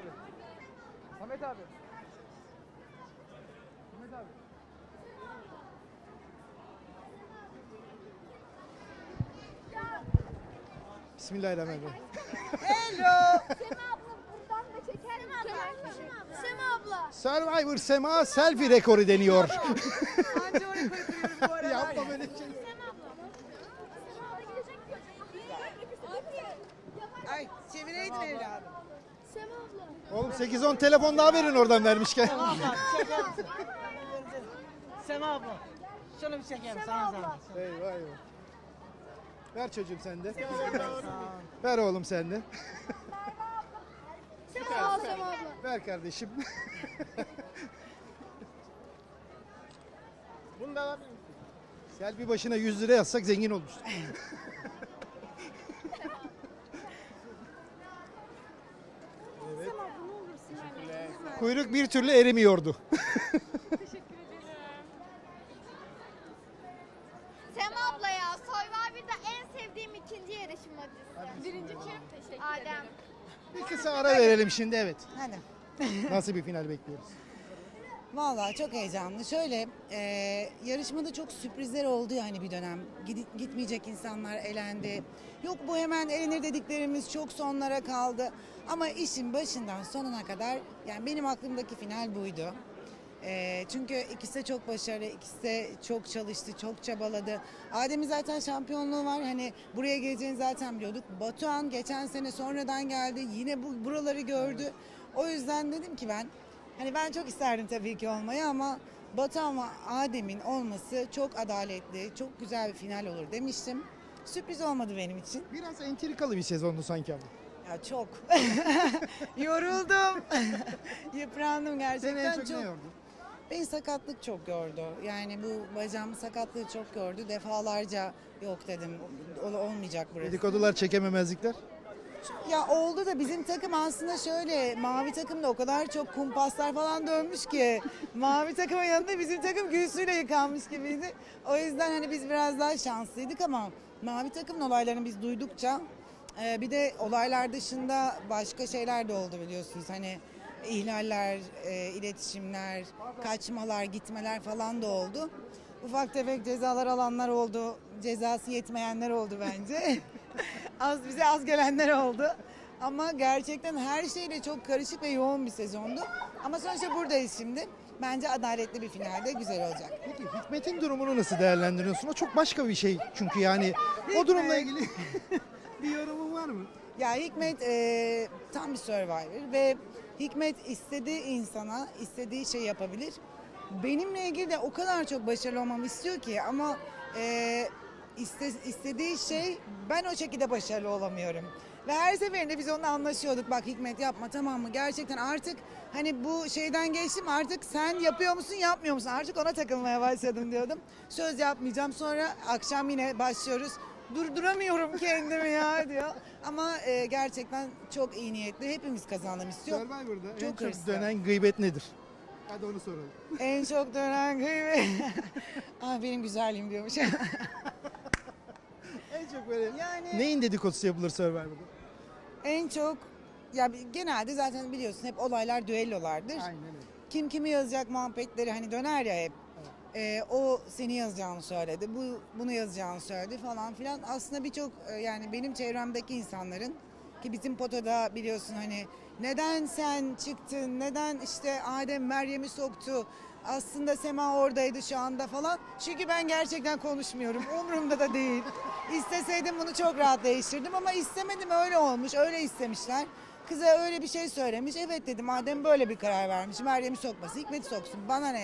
abi. Samet abi. Samet abi. Bismillahirrahmanirrahim. Sema abla buradan da çeker misin? Sema abla. Survivor Sema selfie rekoru deniyor. Anca oraya koyuyorum bu arada. Yapma böyle şey. Sema abla. Sema abla gidecek diyor. Ay çevireydin evladım. Sema abla. Oğlum 8-10 telefon daha verin oradan vermişken. Abla çeker misin? Sema abla. Şunu bir çekelim sana zahmet. eyvah eyvah. Ver çocuğum sen de. Ver oğlum sen de. Sağ ol Sema abla. Ver kardeşim. Bunu da alabilir misin? Selfie başına 100 lira yazsak zengin olmuştuk. Kuyruk bir türlü erimiyordu. Sema abla ya Survivor'da en sevdiğim ikinci yarışmacısı. Birinci kim? Teşekkür Adem. Bir kısa ara verelim şimdi evet. Hadi. Nasıl bir final bekliyoruz? Vallahi çok heyecanlı. Şöyle e, yarışmada çok sürprizler oldu yani bir dönem. Gidi- gitmeyecek insanlar elendi. Yok bu hemen elenir dediklerimiz çok sonlara kaldı. Ama işin başından sonuna kadar yani benim aklımdaki final buydu. E, çünkü ikisi de çok başarılı, ikisi de çok çalıştı, çok çabaladı. Adem'in zaten şampiyonluğu var. Hani buraya geleceğini zaten biliyorduk. Batuhan geçen sene sonradan geldi. Yine bu buraları gördü. O yüzden dedim ki ben Hani ben çok isterdim tabii ki olmayı ama Batuhan ve Adem'in olması çok adaletli, çok güzel bir final olur demiştim. Sürpriz olmadı benim için. Biraz entrikalı bir sezondu sanki abi. Ya çok. Yoruldum. Yıprandım Seni gerçekten en çok, çok. ne yordu? Beni sakatlık çok gördü. Yani bu bacağım sakatlığı çok gördü. Defalarca yok dedim. Ol- olmayacak burası. Dedikodular çekememezlikler. Ya oldu da bizim takım aslında şöyle mavi takımda o kadar çok kumpaslar falan dönmüş ki mavi takımın yanında bizim takım gülsüyle yıkanmış gibiydi. O yüzden hani biz biraz daha şanslıydık ama mavi takımın olaylarını biz duydukça e, bir de olaylar dışında başka şeyler de oldu biliyorsunuz. Hani ihlaller, e, iletişimler, kaçmalar, gitmeler falan da oldu. Ufak tefek cezalar alanlar oldu. Cezası yetmeyenler oldu bence. az bize az gelenler oldu. Ama gerçekten her şeyle çok karışık ve yoğun bir sezondu. Ama sonuçta buradayız şimdi. Bence adaletli bir finalde güzel olacak. Peki Hikmet'in durumunu nasıl değerlendiriyorsun? O çok başka bir şey çünkü yani o durumla ilgili bir yorumun var mı? Ya Hikmet e, tam bir survivor ve Hikmet istediği insana istediği şey yapabilir. Benimle ilgili de o kadar çok başarılı olmamı istiyor ki ama e, iste, istediği şey ben o şekilde başarılı olamıyorum. Ve her seferinde biz onunla anlaşıyorduk. Bak Hikmet yapma tamam mı? Gerçekten artık hani bu şeyden geçtim artık sen yapıyor musun yapmıyor musun? Artık ona takılmaya başladım diyordum. Söz yapmayacağım. Sonra akşam yine başlıyoruz. Durduramıyorum kendimi ya diyor. Ama e, gerçekten çok iyi niyetli. Hepimiz kazanalım istiyor. Survivor'da en Çok hırslı. dönen gıybet nedir? Hadi onu soralım. en çok dönen gıybet. ah benim güzelliğim diyormuş. En çok böyle yani neyin dedikodusu yapılır Survivor'da? en çok ya genelde zaten biliyorsun hep olaylar düellolardır. Aynen öyle. Kim kimi yazacak muhabbetleri hani döner ya hep. Ee, o seni yazacağını söyledi, bu bunu yazacağını söyledi falan filan. Aslında birçok e, yani benim çevremdeki insanların ki bizim potada biliyorsun hani neden sen çıktın, neden işte Adem Meryem'i soktu, aslında Sema oradaydı şu anda falan. Çünkü ben gerçekten konuşmuyorum, umurumda da değil. İsteseydim bunu çok rahat değiştirdim ama istemedim öyle olmuş, öyle istemişler. Kıza öyle bir şey söylemiş. Evet dedim madem böyle bir karar vermiş. Meryem'i sokması, Hikmet'i soksun. Bana ne?